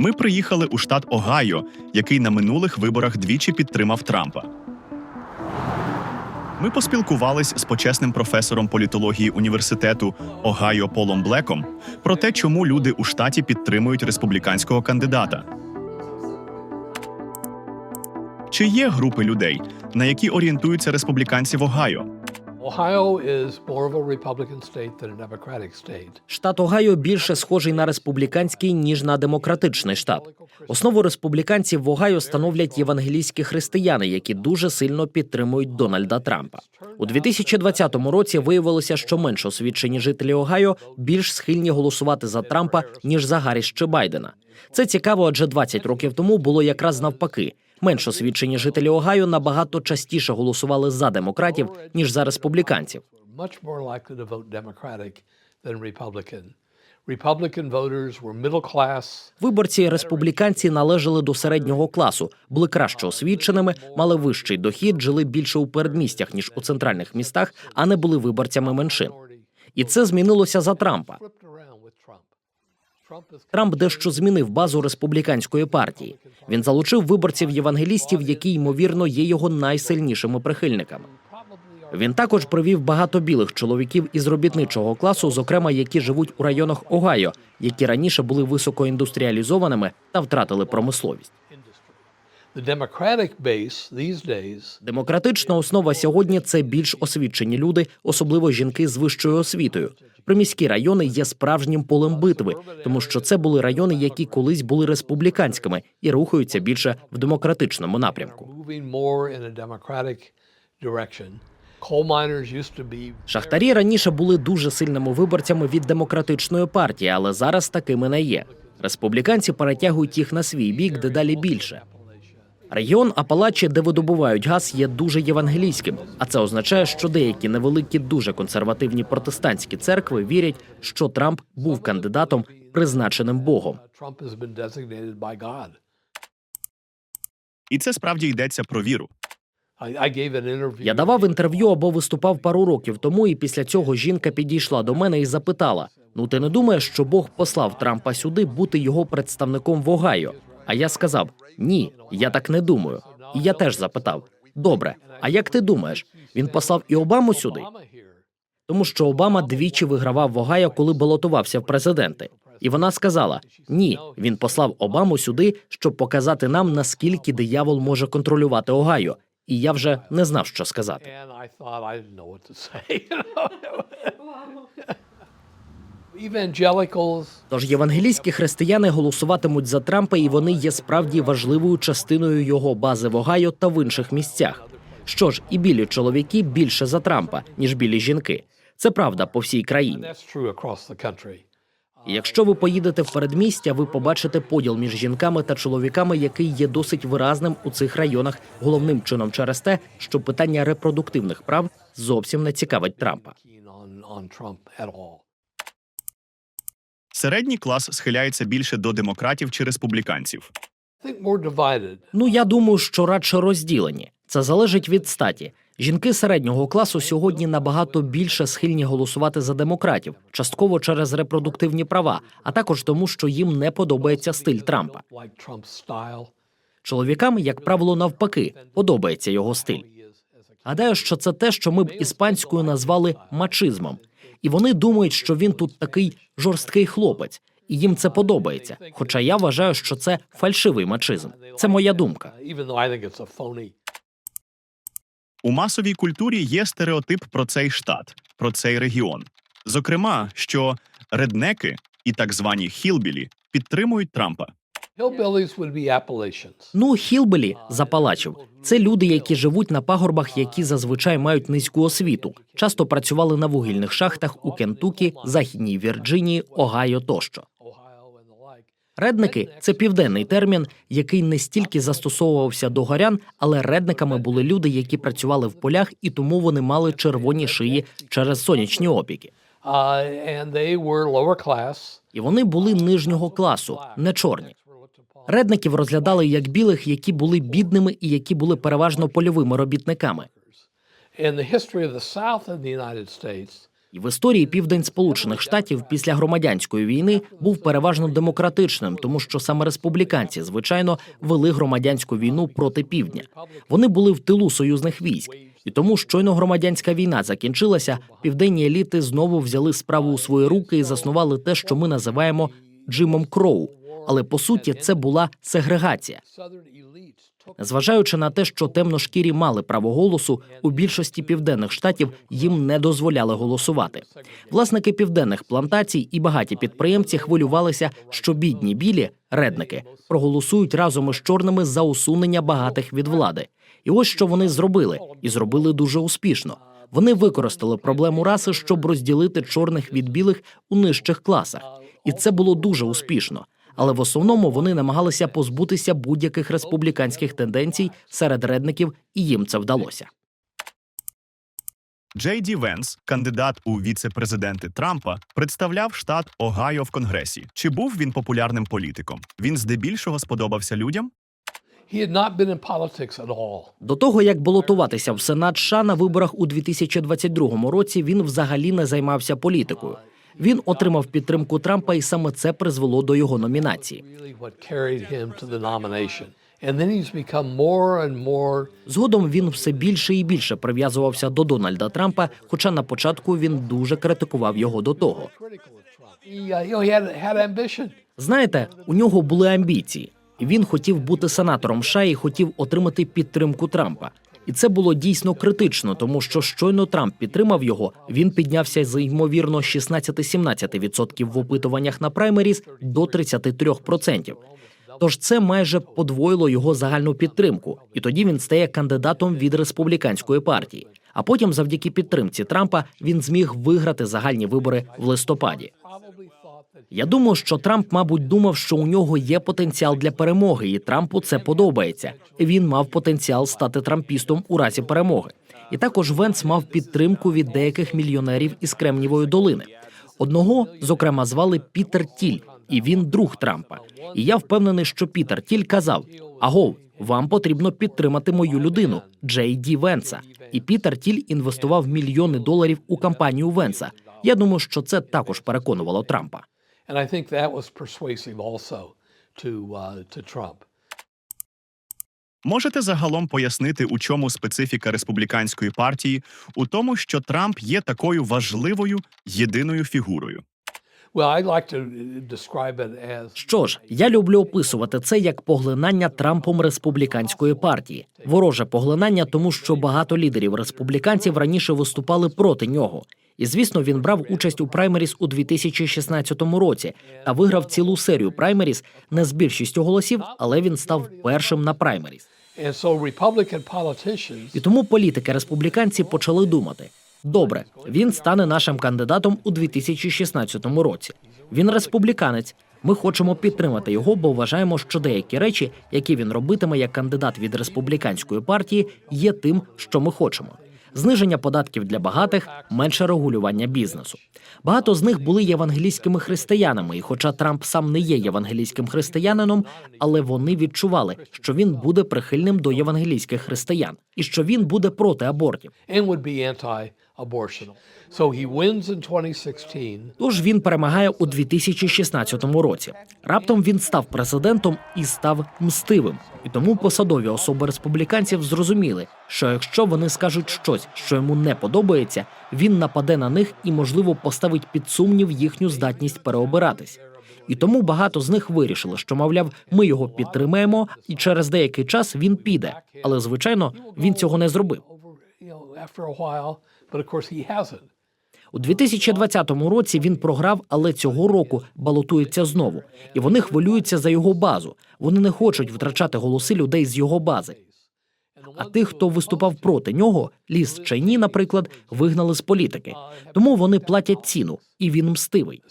Ми приїхали у штат Огайо, який на минулих виборах двічі підтримав Трампа. Ми поспілкувались з почесним професором політології університету Огайо Полом Блеком про те, чому люди у штаті підтримують республіканського кандидата. Чи є групи людей, на які орієнтуються республіканці в Огайо? Штат Огайо більше схожий на республіканський ніж на демократичний штат. Основу республіканців в Огайо становлять євангелійські християни, які дуже сильно підтримують Дональда Трампа. У 2020 році виявилося, що менш освічені жителі Огайо більш схильні голосувати за Трампа ніж за Гарріс чи Байдена. Це цікаво, адже 20 років тому було якраз навпаки. Менш освічені жителі Огайо набагато частіше голосували за демократів ніж за республіканців. Виборці республіканці належали до середнього класу, були краще освіченими, мали вищий дохід, жили більше у передмістях ніж у центральних містах, а не були виборцями меншин. І це змінилося за Трампа. Трамп дещо змінив базу республіканської партії. Він залучив виборців євангелістів, які ймовірно є його найсильнішими прихильниками. Він також привів багато білих чоловіків із робітничого класу, зокрема які живуть у районах Огайо, які раніше були високоіндустріалізованими та втратили промисловість. Демократична основа сьогодні це більш освічені люди, особливо жінки з вищою освітою. Приміські райони є справжнім полем битви, тому що це були райони, які колись були республіканськими і рухаються більше в демократичному напрямку. Шахтарі раніше були дуже сильними виборцями від демократичної партії, але зараз такими не є. Республіканці перетягують їх на свій бік дедалі більше. Регіон Апалачі, де видобувають газ, є дуже євангелійським, а це означає, що деякі невеликі, дуже консервативні протестантські церкви вірять, що Трамп був кандидатом, призначеним Богом. І це справді йдеться про віру. Я давав інтерв'ю або виступав пару років тому, і після цього жінка підійшла до мене і запитала: Ну, ти не думаєш, що Бог послав Трампа сюди бути його представником в Огайо? А я сказав: Ні, я так не думаю. І я теж запитав: Добре, а як ти думаєш? Він послав і Обаму сюди? Тому що Обама двічі вигравав в Огайо, коли балотувався в президенти. І вона сказала: Ні, він послав Обаму сюди, щоб показати нам, наскільки диявол може контролювати Огайо. І я вже не знав, що сказати. And I thought I didn't know what to say. Evangelicals Тож євангелійські християни голосуватимуть за Трампа, і вони є справді важливою частиною його бази в Огайо та в інших місцях. Що ж, і білі чоловіки більше за Трампа, ніж білі жінки. Це правда по всій країні. І якщо ви поїдете в передмістя, ви побачите поділ між жінками та чоловіками, який є досить виразним у цих районах, головним чином через те, що питання репродуктивних прав зовсім не цікавить Трампа. Середній клас схиляється більше до демократів чи республіканців. Ну я думаю, що радше розділені. Це залежить від статі. Жінки середнього класу сьогодні набагато більше схильні голосувати за демократів, частково через репродуктивні права, а також тому, що їм не подобається стиль Трампа. Чоловікам, як правило, навпаки, подобається його стиль. Гадаю, що це те, що ми б іспанською назвали мачизмом, і вони думають, що він тут такий жорсткий хлопець, і їм це подобається. Хоча я вважаю, що це фальшивий мачизм. Це моя думка. У масовій культурі є стереотип про цей штат, про цей регіон. Зокрема, що реднеки і так звані хілбілі підтримують Трампа. Ну, хілбелі запалачів це люди, які живуть на пагорбах, які зазвичай мають низьку освіту, часто працювали на вугільних шахтах у Кентукі, Західній Вірджинії, Огайо тощо. Редники це південний термін, який не стільки застосовувався до горян, але редниками були люди, які працювали в полях, і тому вони мали червоні шиї через сонячні опіки. Uh. І вони були нижнього класу, не чорні. Редників розглядали як білих, які були бідними і які були переважно польовими робітниками. І в історії південь Сполучених Штатів після громадянської війни був переважно демократичним, тому що саме республіканці, звичайно, вели громадянську війну проти півдня. Вони були в тилу союзних військ. І тому щойно громадянська війна закінчилася, південні еліти знову взяли справу у свої руки і заснували те, що ми називаємо Джимом Кроу. Але по суті, це була сегрегація. Зважаючи на те, що темношкірі мали право голосу, у більшості південних штатів їм не дозволяли голосувати. Власники південних плантацій і багаті підприємці хвилювалися, що бідні білі редники проголосують разом із чорними за усунення багатих від влади. І ось що вони зробили, і зробили дуже успішно. Вони використали проблему раси, щоб розділити чорних від білих у нижчих класах, і це було дуже успішно. Але в основному вони намагалися позбутися будь-яких республіканських тенденцій серед редників, і їм це вдалося. Джей Ді Венс, кандидат у віце-президенти Трампа, представляв штат Огайо в Конгресі. Чи був він популярним політиком? Він здебільшого сподобався людям? He had not been in politics at all. До того як балотуватися в Сенат США на виборах у 2022 році, він взагалі не займався політикою. Він отримав підтримку Трампа, і саме це призвело до його номінації. Згодом він все більше і більше прив'язувався до Дональда Трампа, хоча на початку він дуже критикував його до того. uh. Знаєте, у нього були амбіції. Він хотів бути сенатором США і хотів отримати підтримку Трампа. І це було дійсно критично, тому що щойно Трамп підтримав його, він піднявся з ймовірно 16-17% в опитуваннях на праймеріз до 33%. Тож це майже подвоїло його загальну підтримку, і тоді він стає кандидатом від республіканської партії. А потім, завдяки підтримці Трампа, він зміг виграти загальні вибори в листопаді. Я думаю, що Трамп, мабуть, думав, що у нього є потенціал для перемоги, і Трампу це подобається. Він мав потенціал стати трампістом у разі перемоги. І також Венс мав підтримку від деяких мільйонерів із Кремнівої долини. Одного, зокрема, звали Пітер Тіль, і він друг Трампа. І я впевнений, що Пітер Тіль казав: Агов, вам потрібно підтримати мою людину, Джей Ді Венса. І Пітер Тіль інвестував мільйони доларів у кампанію Венса. Я думаю, що це також переконувало Трампа. And I think that was persuasive also to, uh, to Trump. Можете загалом пояснити, у чому специфіка республіканської партії, у тому, що Трамп є такою важливою єдиною фігурою. Що ж, я люблю описувати це як поглинання Трампом республіканської партії, вороже поглинання, тому що багато лідерів республіканців раніше виступали проти нього. І звісно, він брав участь у праймеріс у 2016 році та виграв цілу серію праймеріс не з більшістю голосів, але він став першим на праймеріс. І тому політики республіканці почали думати: добре, він стане нашим кандидатом у 2016 році. Він республіканець. Ми хочемо підтримати його, бо вважаємо, що деякі речі, які він робитиме як кандидат від республіканської партії, є тим, що ми хочемо. Зниження податків для багатих, менше регулювання бізнесу. Багато з них були євангелійськими християнами, і хоча Трамп сам не є євангелійським християнином, але вони відчували, що він буде прихильним до євангелійських християн і що він буде проти абортів. And would be anti-abortion. So he wins in 2016. Тож він перемагає у 2016 році. Раптом він став президентом і став мстивим. І тому посадові особи республіканців зрозуміли, що якщо вони скажуть щось, що йому не подобається, він нападе на них і, можливо, поставить під сумнів їхню здатність переобиратись. І тому багато з них вирішили, що мовляв, ми його підтримаємо, і через деякий час він піде. Але звичайно, він цього не зробив. Over, you know, after but of course he hasn't. У 2020 році він програв, але цього року балотується знову. І вони хвилюються за його базу. Вони не хочуть втрачати голоси людей з його бази. А тих, хто виступав проти нього, ліс Чайні, наприклад, вигнали з політики. Тому вони платять ціну, і він мстивий.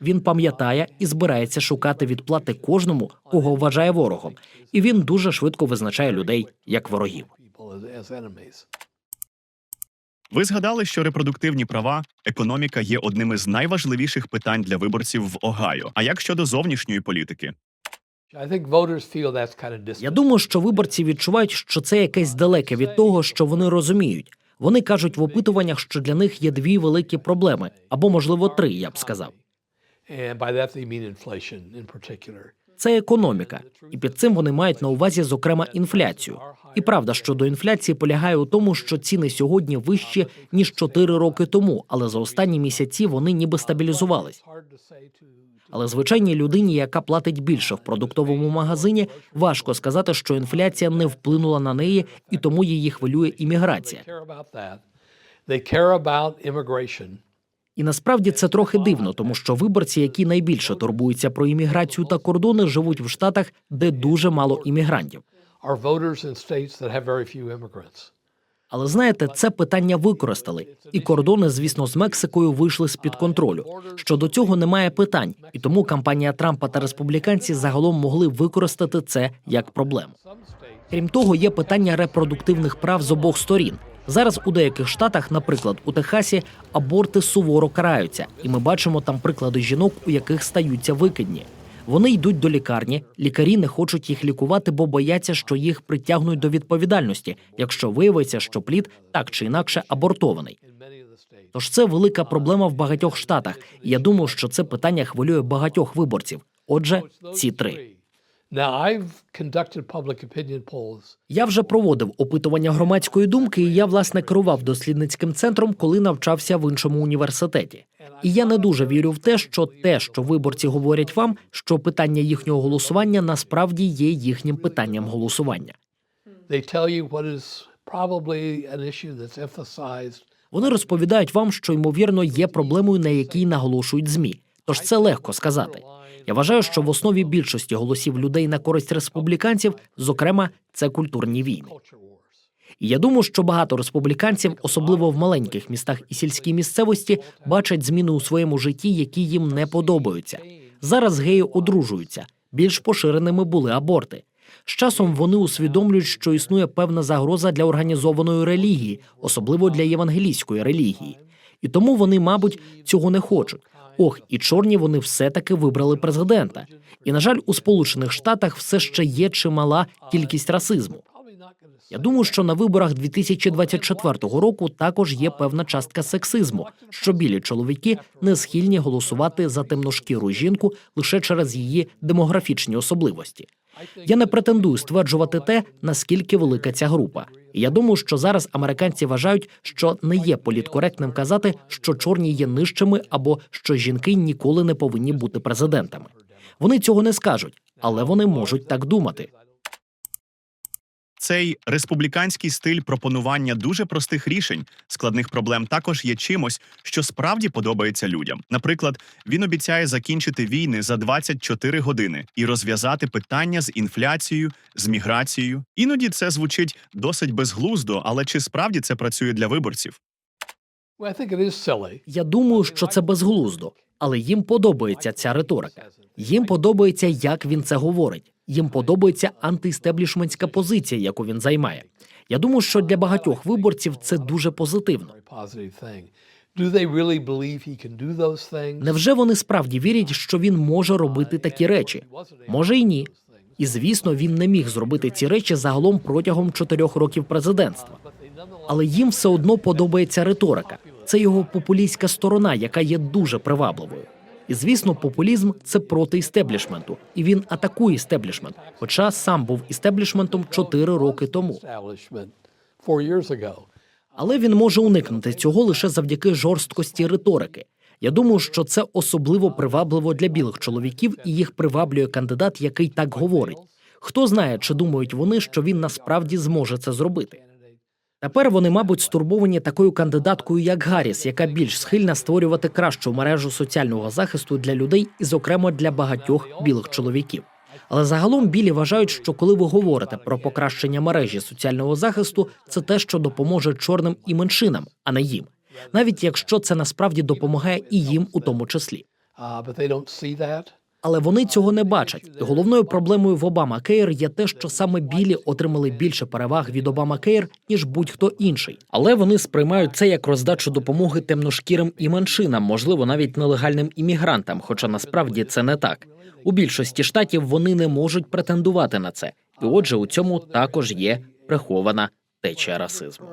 Він пам'ятає і збирається шукати відплати кожному, кого вважає ворогом. І він дуже швидко визначає людей як ворогів. Ви згадали, що репродуктивні права, економіка є одним із найважливіших питань для виборців в Огайо. А як щодо зовнішньої політики? Я думаю, що виборці відчувають, що це якесь далеке від того, що вони розуміють. Вони кажуть в опитуваннях, що для них є дві великі проблеми, або можливо три, я б сказав. Це економіка, і під цим вони мають на увазі, зокрема, інфляцію. І правда щодо інфляції полягає у тому, що ціни сьогодні вищі ніж 4 роки тому, але за останні місяці вони ніби стабілізувались. Але звичайній людині, яка платить більше в продуктовому магазині, важко сказати, що інфляція не вплинула на неї, і тому її хвилює імміграція. І насправді це трохи дивно, тому що виборці, які найбільше турбуються про імміграцію та кордони, живуть в штатах, де дуже мало іммігрантів. Але знаєте, це питання використали, і кордони, звісно, з Мексикою вийшли з під контролю. Щодо цього немає питань, і тому кампанія Трампа та республіканці загалом могли використати це як проблему. Крім того, є питання репродуктивних прав з обох сторін. Зараз у деяких штатах, наприклад, у Техасі, аборти суворо караються, і ми бачимо там приклади жінок, у яких стаються викидні. Вони йдуть до лікарні, лікарі не хочуть їх лікувати, бо бояться, що їх притягнуть до відповідальності, якщо виявиться, що плід так чи інакше абортований. Тож це велика проблема в багатьох штатах. Я думаю, що це питання хвилює багатьох виборців. Отже, ці три. Я вже проводив опитування громадської думки, і я власне керував дослідницьким центром, коли навчався в іншому університеті. І я не дуже вірю в те, що те, що виборці говорять вам, що питання їхнього голосування насправді є їхнім питанням голосування. Вони розповідають вам, що ймовірно є проблемою, на якій наголошують змі. Тож це легко сказати. Я вважаю, що в основі більшості голосів людей на користь республіканців, зокрема, це культурні війни. І я думаю, що багато республіканців, особливо в маленьких містах і сільській місцевості, бачать зміни у своєму житті, які їм не подобаються. Зараз геї одружуються. Більш поширеними були аборти. З часом вони усвідомлюють, що існує певна загроза для організованої релігії, особливо для євангелійської релігії. І тому вони, мабуть, цього не хочуть. Ох, і чорні вони все-таки вибрали президента. І, на жаль, у Сполучених Штатах все ще є чимала кількість расизму. Я думаю, що на виборах 2024 року також є певна частка сексизму, що білі чоловіки не схильні голосувати за темношкіру жінку лише через її демографічні особливості. Я не претендую стверджувати те, наскільки велика ця група. Я думаю, що зараз американці вважають, що не є політкоректним казати, що чорні є нижчими або що жінки ніколи не повинні бути президентами. Вони цього не скажуть, але вони можуть так думати. Цей республіканський стиль пропонування дуже простих рішень складних проблем також є чимось, що справді подобається людям. Наприклад, він обіцяє закінчити війни за 24 години і розв'язати питання з інфляцією, з міграцією. Іноді це звучить досить безглуздо, але чи справді це працює для виборців? Я думаю, що це безглуздо, але їм подобається ця риторика. Їм подобається, як він це говорить. Їм подобається антиістеблішментська позиція, яку він займає. Я думаю, що для багатьох виборців це дуже позитивно. Невже вони справді вірять, що він може робити такі речі? Може й ні. І звісно, він не міг зробити ці речі загалом протягом чотирьох років президентства. Але їм все одно подобається риторика. Це його популістська сторона, яка є дуже привабливою. І звісно, популізм це проти істеблішменту, і він атакує істеблішмент, хоча сам був істеблішментом чотири роки тому. Але він може уникнути цього лише завдяки жорсткості риторики. Я думаю, що це особливо привабливо для білих чоловіків, і їх приваблює кандидат, який так говорить. Хто знає, чи думають вони, що він насправді зможе це зробити. Тепер вони, мабуть, стурбовані такою кандидаткою, як Гарріс, яка більш схильна створювати кращу мережу соціального захисту для людей, і, зокрема, для багатьох білих чоловіків. Але загалом білі вважають, що коли ви говорите про покращення мережі соціального захисту, це те, що допоможе чорним і меншинам, а не їм, навіть якщо це насправді допомагає і їм у тому числі. Але вони цього не бачать. Головною проблемою в Обама Кейр є те, що саме білі отримали більше переваг від Обама Кейр, ніж будь-хто інший. Але вони сприймають це як роздачу допомоги темношкірим і меншинам, можливо, навіть нелегальним іммігрантам. Хоча насправді це не так. У більшості штатів вони не можуть претендувати на це. І отже, у цьому також є прихована течія расизму.